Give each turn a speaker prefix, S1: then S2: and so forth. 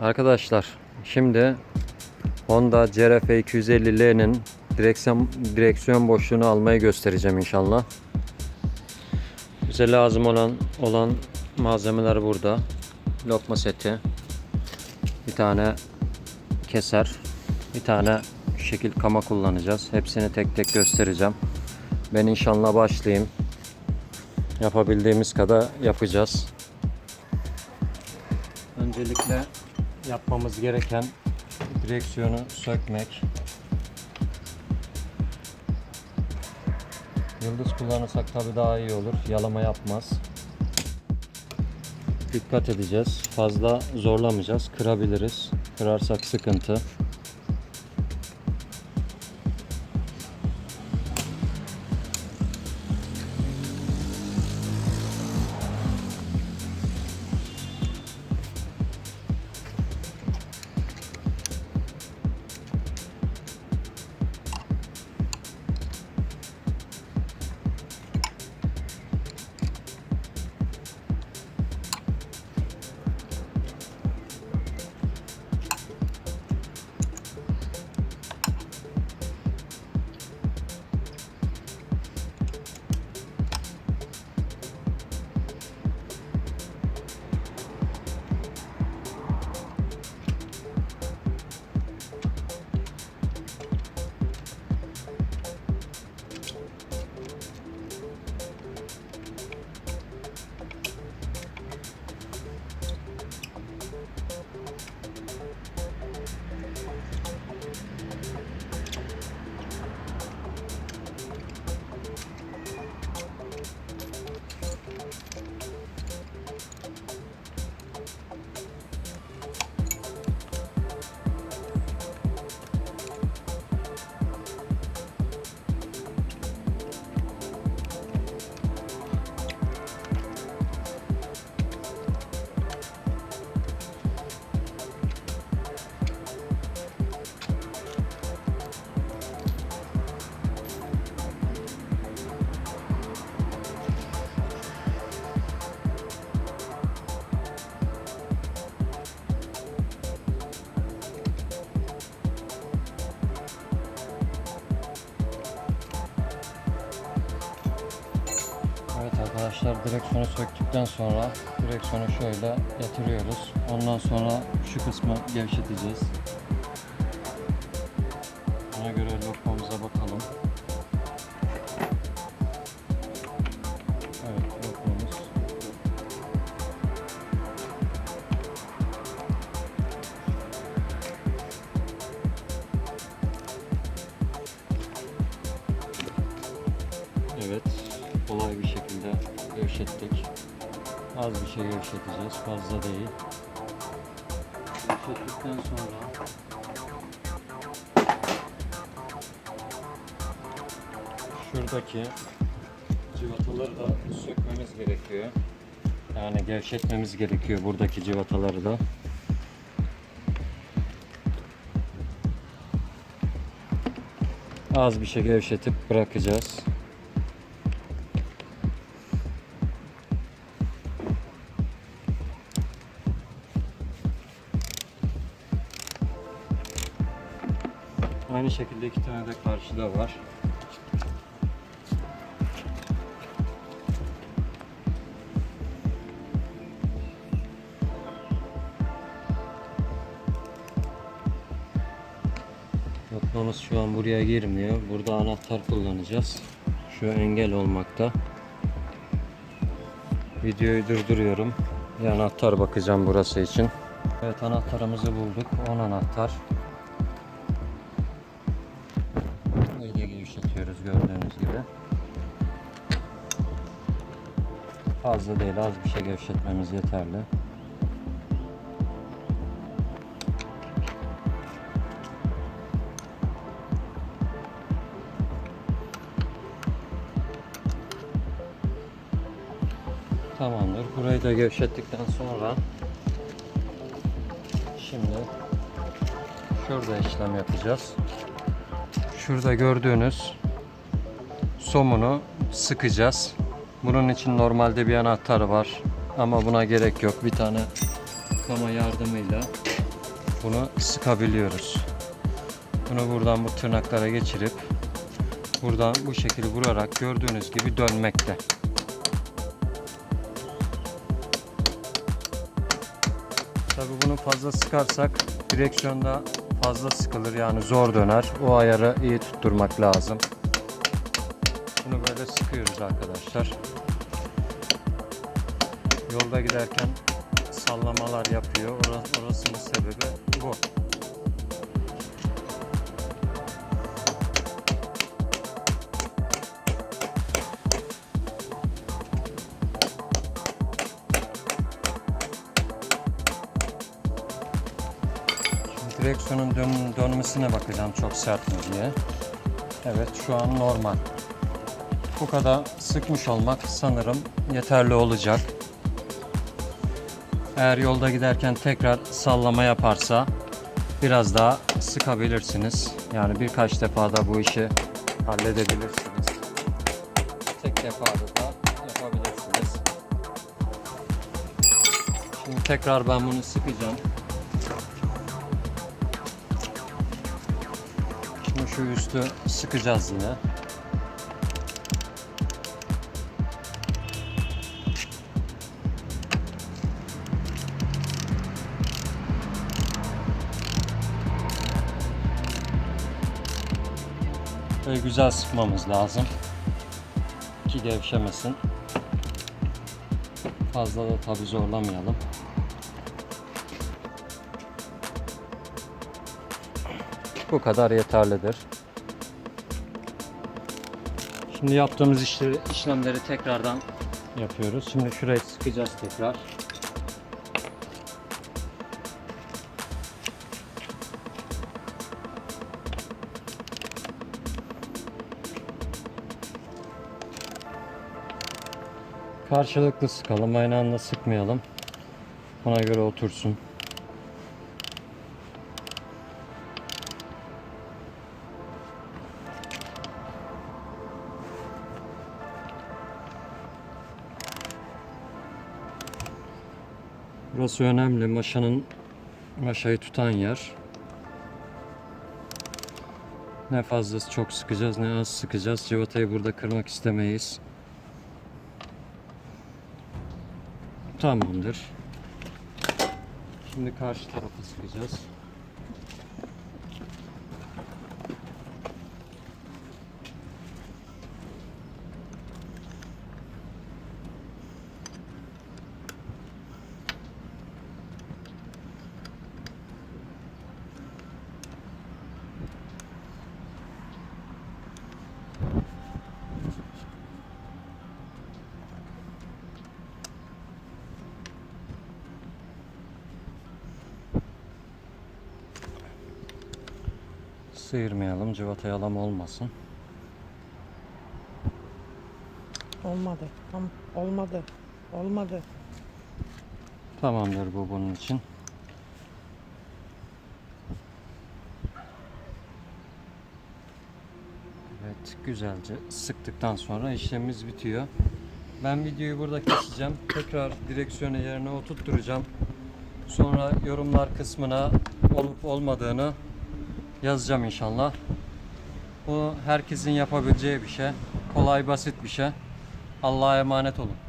S1: Arkadaşlar şimdi Honda CRF 250L'nin direksiyon direksiyon boşluğunu almayı göstereceğim inşallah. Bize lazım olan olan malzemeler burada. Lokma seti, bir tane keser, bir tane şekil kama kullanacağız. Hepsini tek tek göstereceğim. Ben inşallah başlayayım. Yapabildiğimiz kadar yapacağız. Öncelikle yapmamız gereken direksiyonu sökmek. Yıldız kullanırsak tabii daha iyi olur. Yalama yapmaz. Dikkat edeceğiz. Fazla zorlamayacağız. Kırabiliriz. Kırarsak sıkıntı. Arkadaşlar direksiyonu söktükten sonra direksiyonu şöyle yatırıyoruz. Ondan sonra şu kısmı gevşeteceğiz. Kolay bir şekilde gevşettik. Az bir şey gevşeteceğiz, fazla değil. Gevşettikten sonra şuradaki civataları da sökmemiz gerekiyor. Yani gevşetmemiz gerekiyor buradaki civataları da. Az bir şey gevşetip bırakacağız. Aynı şekilde iki tane de karşıda var. Lokmamız şu an buraya girmiyor. Burada anahtar kullanacağız. Şu engel olmakta. Videoyu durduruyorum. Bir anahtar bakacağım burası için. Evet anahtarımızı bulduk. 10 anahtar. Gevşetiyoruz gördüğünüz gibi. Fazla değil az bir şey gevşetmemiz yeterli. Tamamdır. Burayı da gevşettikten sonra şimdi şurada işlem yapacağız. Şurada gördüğünüz somunu sıkacağız. Bunun için normalde bir anahtar var ama buna gerek yok. Bir tane kama yardımıyla bunu sıkabiliyoruz. Bunu buradan bu tırnaklara geçirip buradan bu şekilde vurarak gördüğünüz gibi dönmekte. Tabi bunu fazla sıkarsak direksiyonda fazla sıkılır yani zor döner. O ayarı iyi tutturmak lazım. Bunu böyle sıkıyoruz arkadaşlar. Yolda giderken sallamalar yapıyor. Orası, orasının sebebi bu. Direksiyonun dön, dönmesine bakacağım çok sert mi diye. Evet şu an normal. Bu kadar sıkmış olmak sanırım yeterli olacak. Eğer yolda giderken tekrar sallama yaparsa biraz daha sıkabilirsiniz. Yani birkaç defa da bu işi halledebilirsiniz. Tek defada da yapabilirsiniz. Şimdi tekrar ben bunu sıkacağım. Şu üstü sıkacağız yine. Böyle güzel sıkmamız lazım. Ki gevşemesin. Fazla da tabi zorlamayalım. Bu kadar yeterlidir. Şimdi yaptığımız işleri, işlemleri tekrardan yapıyoruz. Şimdi şurayı sıkacağız tekrar. Karşılıklı sıkalım, aynı anda sıkmayalım. Ona göre otursun. Burası önemli. Maşanın maşayı tutan yer. Ne fazla çok sıkacağız ne az sıkacağız. Civatayı burada kırmak istemeyiz. Tamamdır. Şimdi karşı tarafa sıkacağız. Sıyırmayalım, cıvata yalam olmasın.
S2: Olmadı. Tam olmadı. Olmadı.
S1: Tamamdır bu bunun için. Evet, güzelce sıktıktan sonra işlemimiz bitiyor. Ben videoyu burada keseceğim. Tekrar direksiyonu yerine oturtturacağım. Sonra yorumlar kısmına olup olmadığını yazacağım inşallah. Bu herkesin yapabileceği bir şey. Kolay basit bir şey. Allah'a emanet olun.